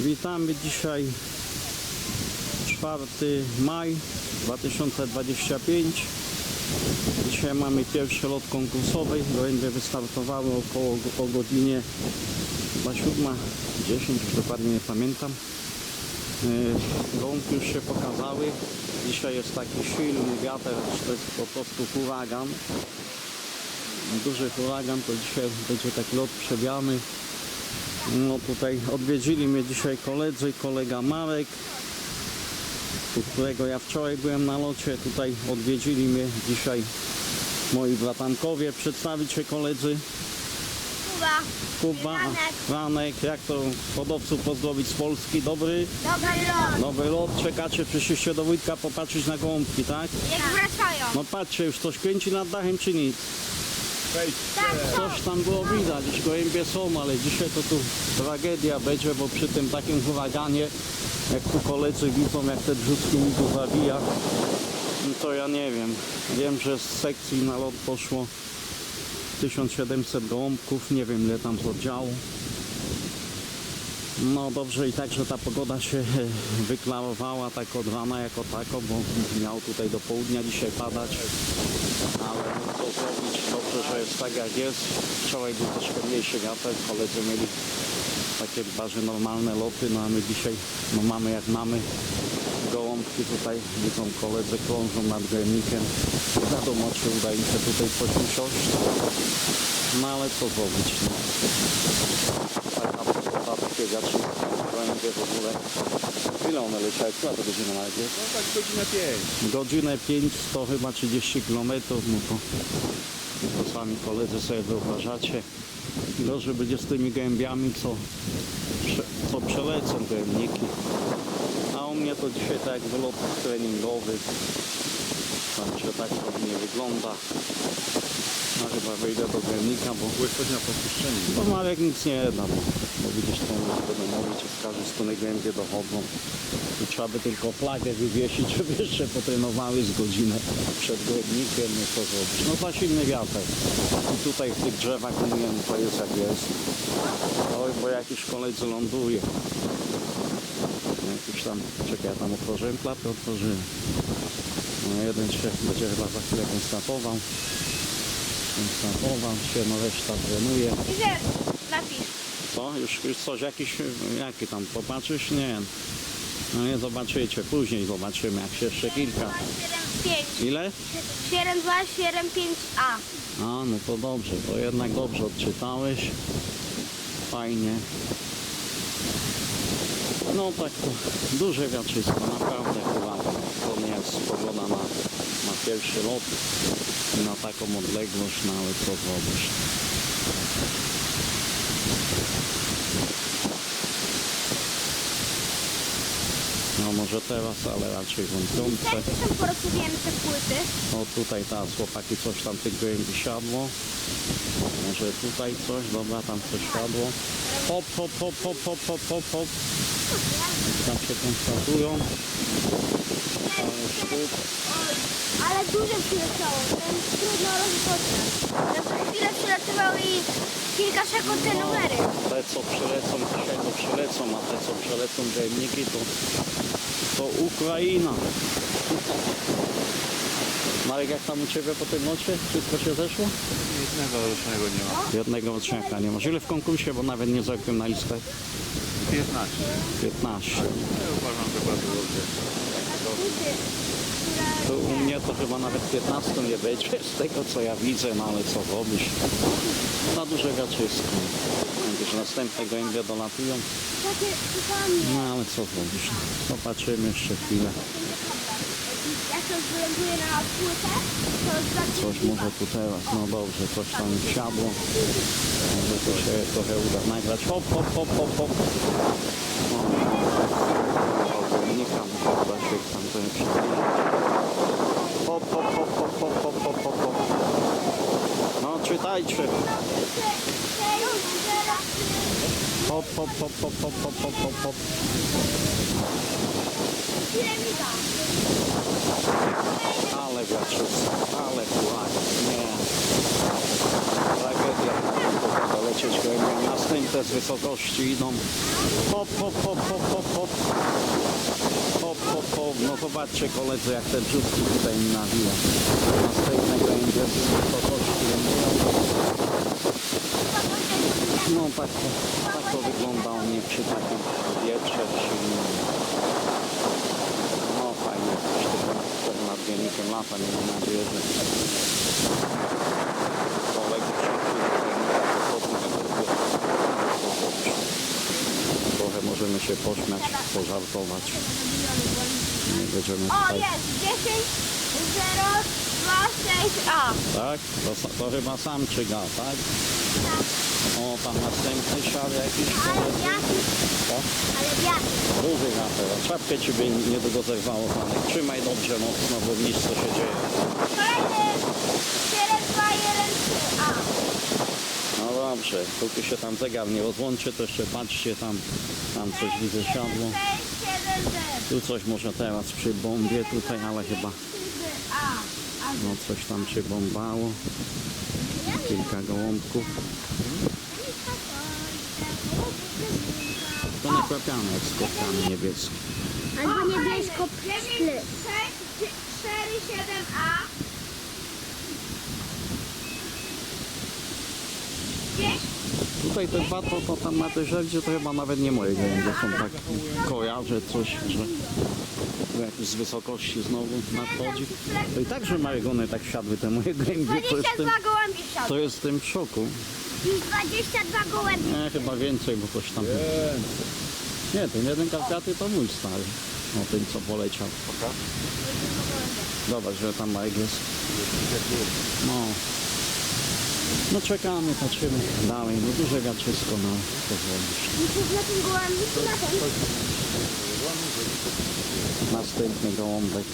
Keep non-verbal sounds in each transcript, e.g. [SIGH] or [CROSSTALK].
Witamy dzisiaj 4 maj 2025. Dzisiaj mamy pierwszy lot konkursowy. Gołębie wystartowały około o godzinie chyba 7.10, już dokładnie nie pamiętam. Yy, Gołąbki już się pokazały. Dzisiaj jest taki silny wiatr, to jest po prostu huragan. Duży huragan, to dzisiaj będzie taki lot przewiany. No tutaj odwiedzili mnie dzisiaj koledzy, kolega Marek, u którego ja wczoraj byłem na locie. Tutaj odwiedzili mnie dzisiaj moi bratankowie. Przedstawić się koledzy. Kuba. Kuba. Franek, jak to hodowców pozdrowić z Polski. Dobry, Dobry lot. nowy lot. Czekacie, przyszliście do Wójtka popatrzeć na gołąbki, tak? Jak wracają. No patrzcie, już coś kręci nad dachem czy nic? Coś tam było widać, gołębie są, ale dzisiaj to tu tragedia będzie, bo przy tym takim huraganie, jak tu koledzy widzą, jak te brzutki mi tu zawija, no to ja nie wiem. Wiem, że z sekcji na lot poszło 1700 gołąbków, nie wiem ile tam z oddziału. No dobrze i tak, że ta pogoda się [LAUGHS] wyklarowała tak od rana jako tako, bo miał tutaj do południa dzisiaj padać. Ale no co zrobić, dobrze, że jest tak jak jest. Wczoraj był troszkę mniejszy wiatr, koledzy mieli takie bardziej normalne loty, no a my dzisiaj no mamy jak mamy. Gołąbki tutaj widzą koledzy krążą nad gojemnikiem. Nie Wiadomo, czy uda im się tutaj coś usiąść. No ale co zrobić, no. Takie wiatry, gołębie w ogóle. Ile one leciały? Która to godzina nawet jest? No tak godzinę 5. Godzinę 5 to chyba 30 km, no to, to sami koledzy sobie wyobrażacie. Gorzej będzie z tymi gębiami, co, co przelecą gębniki. A u mnie to dzisiaj tak wylot treningowy. Się tak nie wygląda. No chyba wejdę do gębnika, bo Byłeś coś na podpuszczeniu. no Marek nic nie da, bo, bo widzisz, to już będą mówić, z każdej strony głębie dochodzą. I trzeba by tylko flagę wywiesić, [LAUGHS] żeby jeszcze potrenowały z godzinę przed głębnikiem, no co zrobić. No za silny wiatr. I tutaj w tych drzewach, no to jest jak jest. Oj, bo jakiś koledzy ląduje. Jakiś tam, czekaj, ja tam otworzyłem klapę, otworzyłem. No jeden się będzie chyba za chwilę konstatował. Konstatował się, no reszta trenuje. Napisz. Co? Już, już coś jakiś, jaki tam, popatrzysz? Nie. No nie zobaczycie, później zobaczymy, jak się jeszcze kilka. 5. Ile? 7275A. A, no to dobrze, to jednak dobrze odczytałeś. Fajnie. No tak to duże wiatrzysko, naprawdę chyba to nie jest pogoda na, na pierwszy lot na taką odległość, no ale co zrobisz. No może teraz, ale raczej wątpiące. Jakie są porozsuwięte płyty? O tutaj teraz chłopaki coś tam tych gołębi siadło. Może tutaj coś, dobra, tam coś siadło. Hop, hop, hop, hop, hop, hop, hop, hop. Tam się konstatują. Ale duże przyleciało, więc trudno rozpoznać. Na przed chwilę przylatywały i kilka sekund te numery. Te co przylecą dzisiaj to przylecą, a te co przylecą gołębniki to, to Ukraina. Marek, jak tam u Ciebie po tym nocie? Wszystko się zeszło? Jednego rocznego nie ma. Jednego odcinka nie masz. Ile w konkursie, bo nawet nie zerkłem na listę. 15. 15. Ja uważam, że bardzo dobrze. To u mnie to chyba nawet 15 nie będzie z tego co ja widzę, no ale co robisz? Na duże wiatrzysko. Jakieś następne gołębie dolatują, no ale co zrobisz? Popatrzymy jeszcze chwilę. To wyląduje na płytę, to znaczy... Coś może tu teraz, no dobrze, coś tam siadło. Może tu się trochę uda nagrać. Hop, hop, hop, hop, hop. No. Ogólnika, muszę się tam to nie przybliżyć. Hop, hop, hop, hop, hop, hop, hop, hop, hop. No czytajcie. Hop, hop, hop, hop, hop, hop, hop, hop, Ale wiatrzysko, ale flag, nie. Tragedia. Lecieć gołębiem jasnym. te z wysokości idą. Hop, hop, hop, hop, hop, hop. Hop, hop, hop. No zobaczcie koledzy, jak te brzutki tutaj mi nawija. Następnego będzie z wysokości. No tak tak to wygląda u mnie przy takim wietrze silnym. No fajnie, coś tylko nadmiennikiem lata, nie mam nadzieję, że kolegi przyszli Trochę możemy się pośmiać, pożartować. Będziemy O, tutaj... jest! 10, 0, 2, 6, a. Tak? To, to chyba sam czyga, tak? Tak. O, tam następny szal jakiś. Ale wiatr, Tak? ale wiatr. Duży wiatr. Czapkę ci by niedługo zerwało, panek. Trzymaj dobrze mocno, bo nic co się dzieje. Kolejny 4, 2, 1, 3, a. No dobrze, póki się tam zegar nie rozłączy, to jeszcze patrzcie, tam, tam coś widzę siadło. 6, 7, 0. Tu coś może teraz przy bombie tutaj, ale chyba no coś tam przybombało. Kilka gołąbków. To nakłapiane jak kotami niebieskie. Albo niebiesko pszczły. 6, 4, 7, a. 5, Tutaj te dwa to, to tam na tej żeldzie to chyba nawet nie moje gołębie są tak kojarzę coś, że że jakiś z wysokości znowu nadchodzi. To i tak, że gony tak siadły te moje gołębie, to jestem, 22 gołębie to wsiadły. jestem w szoku. Już 22 gołębie. Nie, chyba więcej, bo coś tam... Nie, ten jeden karpiaty to mój stary. O tym, co poleciał. Zobacz, że tam Mike jest. No. No czekamy, patrzymy dalej. No duże wiatrzysko, no pozwolisz. Myślisz na tym gołębiu czy na tym? Następny gołąbek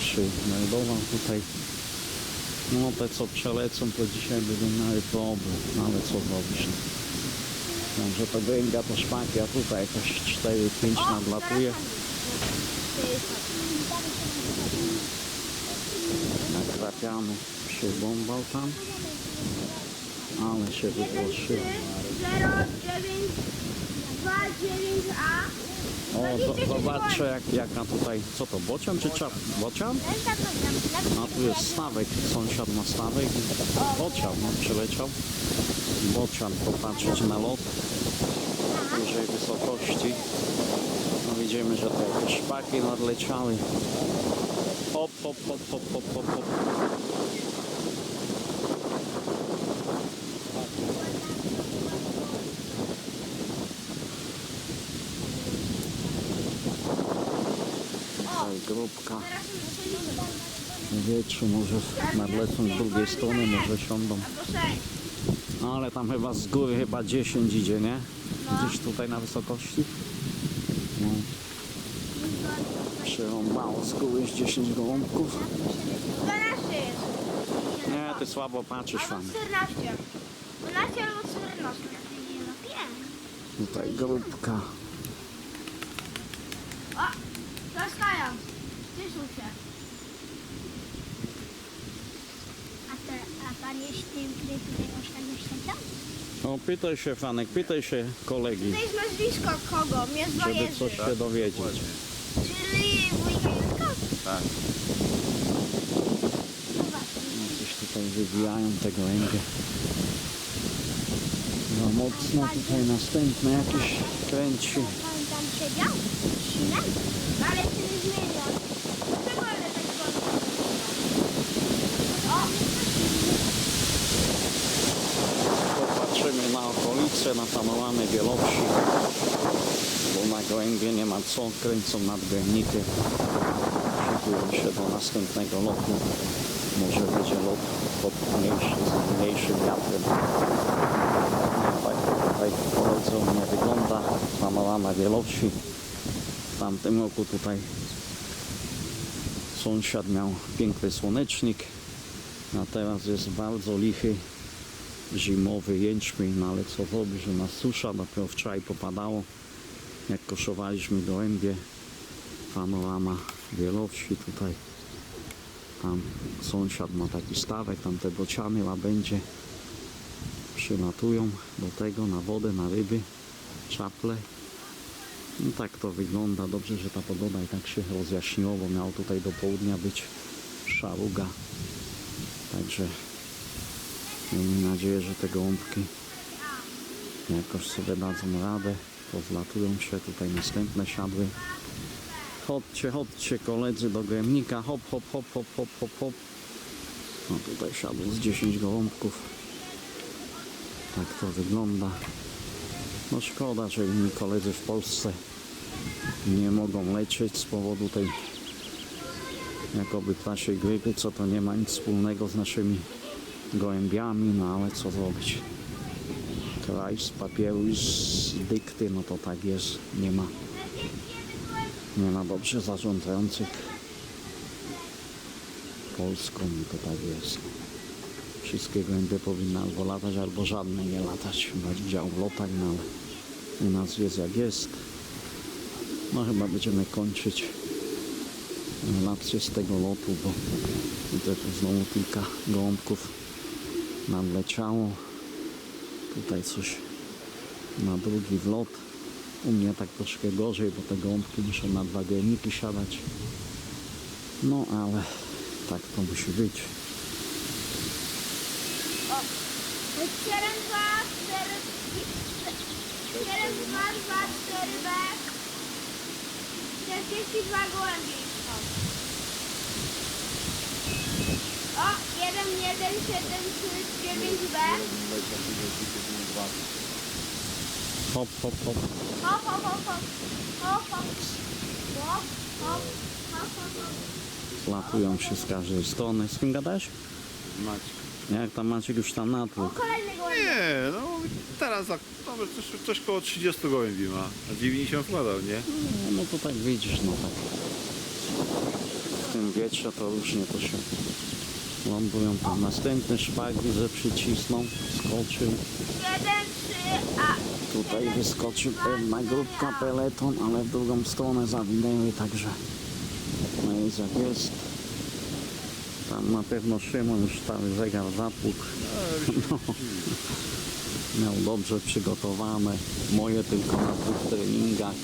przymeldował tutaj. No te co przelecą, to dzisiaj będą miały problem. No ale co zrobisz? No, że to gołębia to szpaki, a tutaj jakaś 4-5 nadlatuje. Nakrapiany przybombał tam. Ale się wypłoszyło. 0, 9, 2, 9, a. O, zo- zobaczcie jak, jaka tutaj, co to, bocian czy czap? Bocian? A tu jest stawek, sąsiad ma stawek. Bocian, no przyleciał. Bocian, popatrzeć na lot. Dużej wysokości. No widzimy, że te jakieś szpaki nadleciały. Hop, hop, hop, hop, hop, hop, hop. Grupka. Wietrzy może nadlecą z drugiej strony, może siądą. Albo 6. No ale tam chyba z góry chyba 10 idzie, nie? Gdzieś tutaj na wysokości. No. Przerąbało z góry z 10 gołąbków. 12 jest. Nie, ty słabo patrzysz tam. 14. 12 albo 14. Tutaj grupka. O! Zostają. Cieszą się. A, te, a pan jest tym, który tutaj ostatnio siedział? No pytaj się Fanek, pytaj się kolegi, To jest nazwisko kogo? Mnie żeby zwajerzy. coś się dowiedzieć. Czyli wujka Józka? Tak. No, coś tutaj wybijają te gołębie. No mocno tutaj następne jakieś kręci. Pan tam siedział? Silem? Ale się nie zmienia. Dlaczego one tak wolno? O! Popatrzymy na okolice, na panowanie wielowsi, bo na gołębie nie ma co, kręcą nadgojniki. Szykują się do następnego lotu. Może będzie lot pod mniejszy, z mniejszym wiatrem. Tak tutaj koledzy u mnie wygląda panowana wielowsi. W tamtym roku tutaj sąsiad miał piękny słonecznik, a teraz jest bardzo lichy zimowy jęczmień, no ale co robi, że nas susza, dopiero wczoraj popadało, jak koszowaliśmy gołębie, panorama wielowsi tutaj, tam sąsiad ma taki stawek, tam te bociany, łabędzie, przylatują do tego, na wodę, na ryby, czaple. No tak to wygląda. Dobrze, że ta pogoda i tak się rozjaśniło, bo miało tutaj do południa być szaruga. Także miejmy nadzieję, że te gołąbki jakoś sobie dadzą radę. Pozlatują się tutaj następne siadły. Chodźcie, chodźcie koledzy do gojemnika. Hop, hop, hop, hop, hop, hop, hop. No tutaj siadło z 10 gołąbków. Tak to wygląda. No szkoda, że inni koledzy w Polsce nie mogą lecieć z powodu tej jakoby ptasiej grypy, co to nie ma nic wspólnego z naszymi gołębiami, no ale co zrobić. Kraj z papieru i z dykty, no to tak jest, nie ma nie ma dobrze zarządzających Polską i to tak jest. Wszystkie gołębie powinny albo latać, albo żadne nie latać, brać udział w lotach, no ale u nas jest jak jest. No chyba będziemy kończyć relację z tego lotu, bo widzę tu znowu kilka gołąbków nam leciało. Tutaj coś na drugi wlot. U mnie tak troszkę gorzej, bo te gąbki muszę na dwa gojniki siadać. No ale tak to musi być. 7, 2, 4, 7, 2, 2, 4, B. 42 gołębie już są. O, 1, 1, 7, 3, 9, B. Hop, hop, hop. Hop, hop, hop, hop. Hop, hop. Hop, hop, hop, hop, hop. Latują się z każdej strony. Z kim gadałeś? Maciek. Jak tam Maciek już tam O, natłukł. kolejny gołębie. Nie, no teraz tak, no, coś, coś koło 30 gołębi ma. A 90 wkładał, nie? No, no to tak widzisz, no tak. W tym wietrze to różnie to się lądują tam. Następny szpak widzę przycisnął, skoczył. 1, 3, a Tutaj wyskoczył pewna grupka peleton, ale w drugą stronę zawinęły, także no jest jak jest. Tam na pewno Szymon już cały zegar zapłukł. No, [LAUGHS] miał dobrze przygotowane. Moje tylko na dwóch treningach.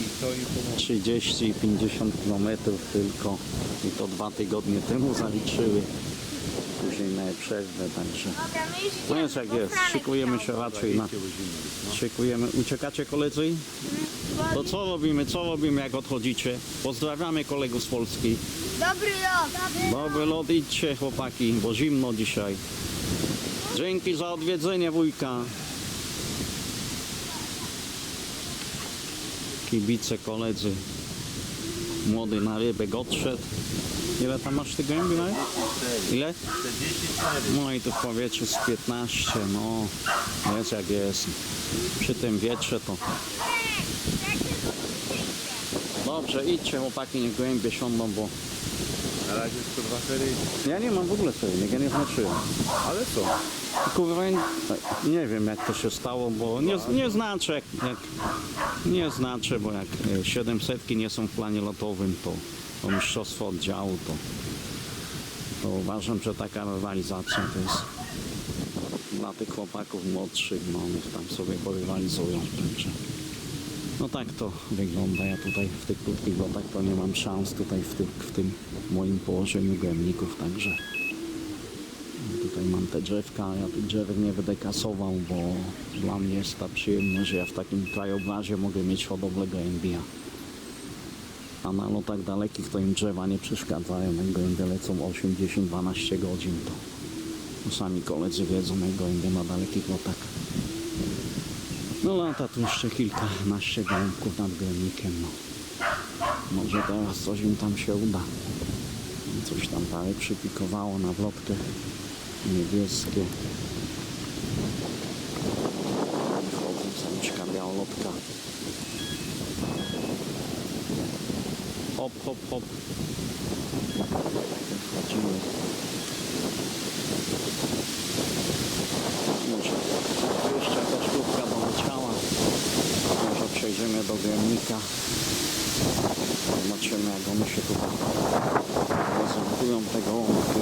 I to im pomoże. 30 i 50 km tylko. I to dwa tygodnie temu zaliczyły. Później miałem przerwę, także no jest jak jest. Szykujemy się raczej na... Szykujemy. Uciekacie koledzy? To co robimy? Co robimy jak odchodzicie? Pozdrawiamy kolegów z Polski. Dobry lot. Dobry lot idźcie chłopaki, bo zimno dzisiaj. Dzięki za odwiedzenie wujka. Kibice, koledzy. Młody na rybek odszedł. Ile tam masz tych gołębi na rybę? Ile? 44. No i tu w powietrzu z 15, no jest jak jest. Przy tym wietrze to... Dobrze, idźcie chłopaki, niech gołębie siądą, bo Na razie tylko dwa serii. ja nie mam w ogóle seryjnik, ja nie znaczyłem. Ale co? Kurwa, nie wiem jak to się stało, bo nie, nie znaczę, jak, jak, nie znaczę, bo jak e, 700 nie są w planie lotowym, to, to mistrzostwo oddziału, to, to uważam, że taka rywalizacja to jest dla tych chłopaków młodszych, no tam sobie porywalizują. Także. No tak to wygląda. Ja tutaj w tych krótkich lotach to nie mam szans tutaj w, tych, w tym moim położeniu gębników, także mam te drzewka, ja tych drzewek nie będę kasował, bo dla mnie jest ta przyjemność, że ja w takim krajobrazie mogę mieć hodowlę gołębia. A na lotach dalekich to im drzewa nie przeszkadzają, jak gołębie lecą 8, 10, 12 godzin, to, to sami koledzy wiedzą, jak gołębie na dalekich lotach. No lata tu jeszcze kilkanaście gołąbków nad gołębnikiem, no. Może teraz coś im tam się uda. Coś tam parę przypikowało na wlotkę niebieskie. Wchodzą samiczka białolotka. Hop, hop, hop. Wchodzimy. Może jeszcze jakaś sztuka doleciała. Może przejdziemy do gremnika. Zobaczymy jak one się tutaj prezentują te gołąbki.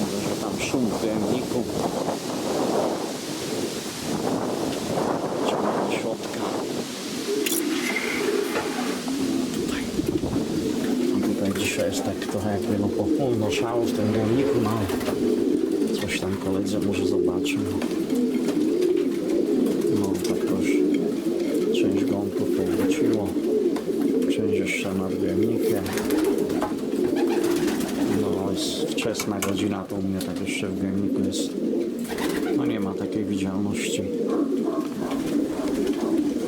Może, że tam szum w gremniku. No po półno szału w tym graniku, no coś tam koledzy może zobaczył. No tak to już część gąbków powróciło, część jeszcze nad granikiem. No jest wczesna godzina, to u mnie tak jeszcze w graniku jest, no nie ma takiej widzialności.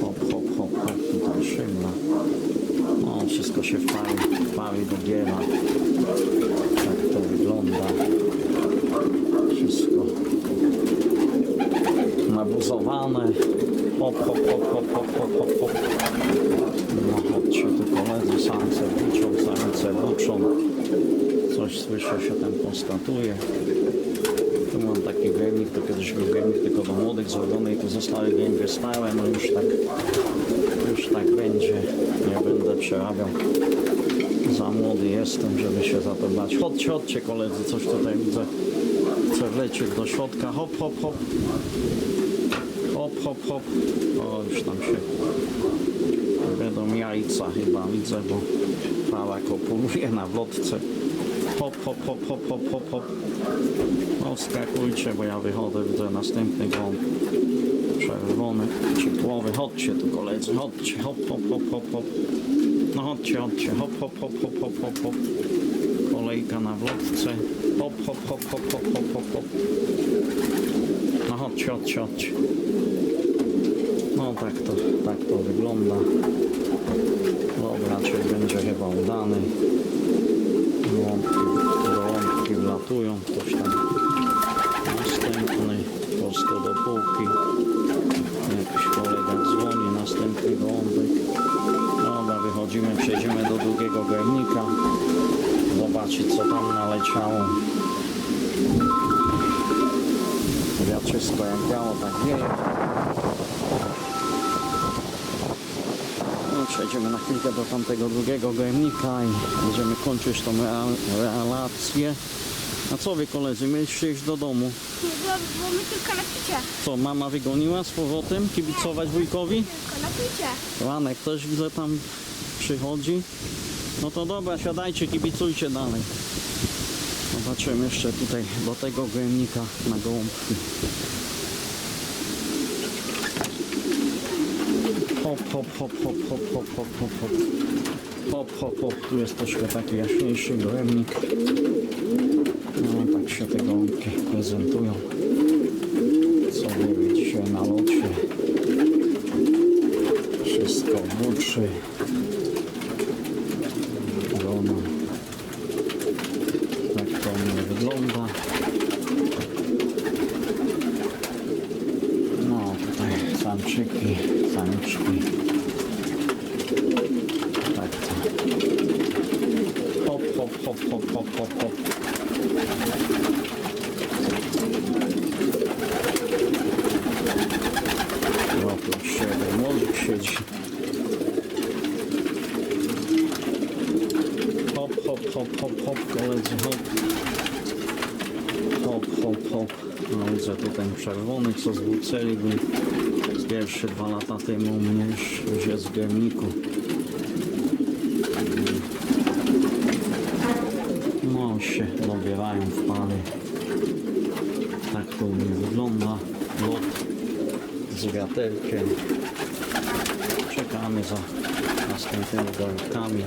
Hop, hop, hop, hop, tutaj szybna. No, wszystko się wpali, wpali do giela. Tak to wygląda. Wszystko nabuzowane. Hop, hop, hop, hop, hop, hop, hop, hop. No chodźcie tu koledzy, samce buczą, samice buczą. Coś słyszę się tam konstatuje. Tu mam taki gejmik, to kiedyś był gejmik tylko do młodych zrobiony i tu zostały gejmie stałe, no już tak, już tak będzie. Nie będę przerabiał. Za młody jestem, żeby się za to bać. Chodźcie, chodźcie koledzy, coś tutaj widzę. Chcę wlecieć do środka. Hop, hop, hop. Hop, hop. O, już tam się będą jajca chyba widzę, bo fala kopuluje na wlotce. Hop, hop, hop, hop, hop, hop, hop. No skakujcie, bo ja wychodzę, widzę następny gąb. Czerwony, ciepłowy. Chodźcie tu koledzy, chodźcie. Hop, hop, hop, hop, hop. No chodźcie, chodźcie. Hop, hop, hop, hop, hop, hop, hop. Kolejka na wlotce. Hop, hop, hop, hop, hop, hop, hop, hop. Chodźcie, chodźcie, chodźcie. No tak to, tak to wygląda. Dobra, czyli będzie chyba udany. Gołąbki, gołąbki wlatują, ktoś tam następny, prosto do półki. Jakiś kolega dzwoni, następny gołąbek. Dobra, wychodzimy, przejdziemy do drugiego garnika. Zobaczyć co tam naleciało. Wiatrzysko jak biało, tak wieje. No, przejdziemy na chwilkę do tamtego drugiego gojemnika i będziemy kończyć tą relację. A co wy koledzy, mieliście iść do domu? Bo, bo my tylko na picie. Co, mama wygoniła z powrotem kibicować wujkowi? Tylko na picie. Ranek też widzę tam przychodzi. No to dobra, siadajcie, kibicujcie dalej. Zobaczymy jeszcze tutaj do tego gojemnika na gołąbki. Hop, hop, hop, hop, hop, hop, hop, hop, hop. Hop, hop, hop. Tu jest troszkę taki jaśniejszy gołębnik. No tak się te gołąbki prezentują. Co dzisiaj na locie. Wszystko buczy. Grona. Tak to u mnie wygląda. No tutaj samczyki, samiczki. Tak to. Hop, hop, hop, hop, hop, hop, hop. No tu siedem młodych siedzi. Hop, hop, hop, koledzy, hop. Hop, hop, hop. No widzę tutaj czerwonych, co zwróceli by z pierwsze dwa lata temu mnie już, jest w gemniku. No się dobierają w pary. Tak to mnie wygląda. Lot z wiaterkiem. Czekamy za następnymi gołąbkami.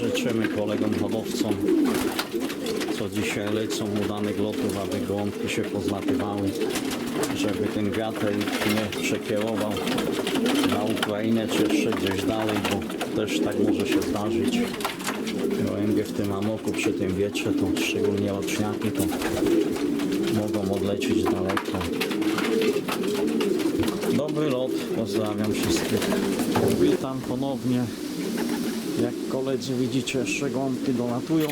Życzymy kolegom hodowcom, co dzisiaj lecą udanych lotów, aby gołąbki się pozlatywały, żeby ten wiatr nie przekierował na Ukrainę czy jeszcze gdzieś dalej, bo też tak może się zdarzyć. Gołębie w tym amoku przy tym wietrze, to szczególnie roczniaki, to mogą odlecieć daleko. Dobry lot, pozdrawiam wszystkich. Witam ponownie. Jak koledzy widzicie, jeszcze gąbki dolatują.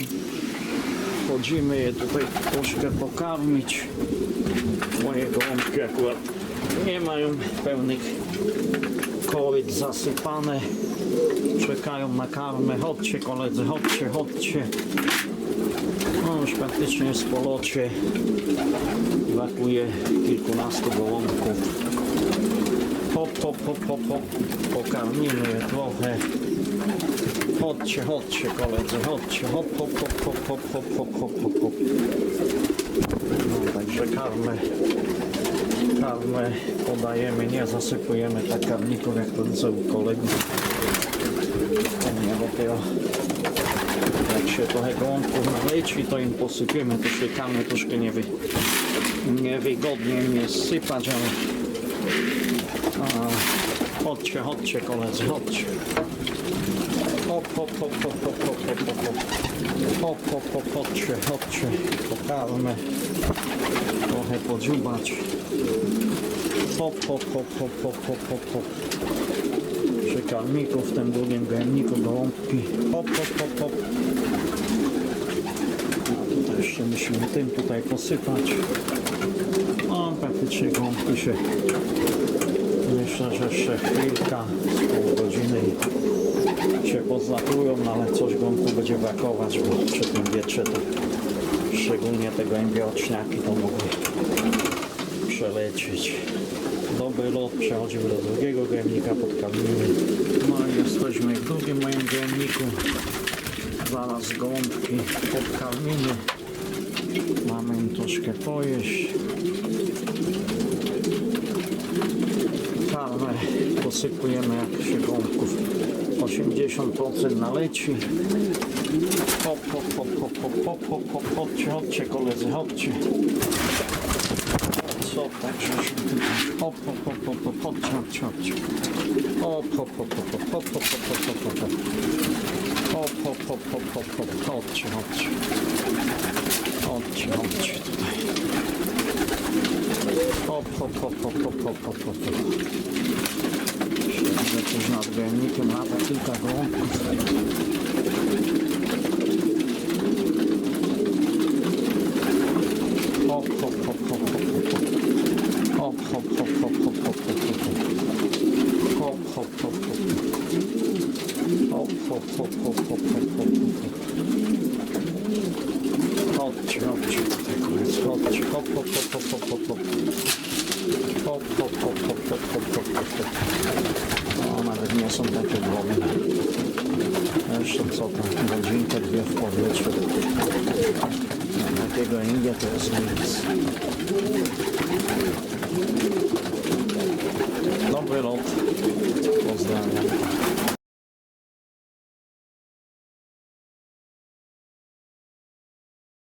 Wchodzimy je tutaj troszkę pokarmić. Moje gołąbki akurat nie mają pełnych koryt zasypane. Czekają na karmę. Chodźcie koledzy, chodźcie, chodźcie. No już praktycznie jest po locie. Brakuje kilkunastu gołąbków. Hop, hop, hop, hop. Pokarmimy je trochę. Chodźcie, chodźcie koledzy, chodźcie. Hop, hop, hop, hop, hop, hop, hop, hop, hop, hop. No, także karmę, karmę podajemy, nie zasypujemy tak karników jak to widzę u kolegów. Nie, dopiero jak się trochę gołąbków naleci, to im posypiemy, to się karmę troszkę nie wy, niewygodnie jest sypać, ale chodźcie, chodźcie koledzy, chodźcie. Hop, hop, hop, hop, hop, hop, hop, hop, hop. Hop, hop, hop, chodźcie, chodźcie. Pokarmy. Trochę podziubać. Hop, hop, hop, hop, hop, hop, hop, hop. Przy w tym drugim gojemniku gołąbki. Hop, hop, hop, hop. Tutaj jeszcze musimy tym tutaj posypać. No, praktycznie gołąbki się Myślę, że jeszcze chwilka, pół godziny się pozlatują, no ale coś gąbku będzie brakować, bo przy tym wietrze to szczególnie te gołębie oczniaki to mogły przelecieć. Dobry lot, przechodzimy do drugiego gojemnika pod Kalminy. No i jesteśmy w drugim moim gojemniku. Zaraz gołąbki pod Kalminy. Mamy im troszkę pojeść. Posypujemy jak się gąbków 80% naleci. Hop, hop, hop, hop, hop, hop, hop, hop, chodźcie, chodźcie koledzy, chodźcie. Co tak żeśmy tutaj, hop, hop, hop, hop, hop, chodźcie, chodźcie, chodźcie. Hop, hop, hop, hop, hop, hop, hop, hop, hop, hop, hop. Hop, hop, hop, hop, hop, hop, chodźcie, chodźcie. Chodźcie, chodźcie tutaj. Hop, hop, hop, hop, hop, hop, hop, hop, rzeczy z nadgajemnikiem lata kilka gołąbków.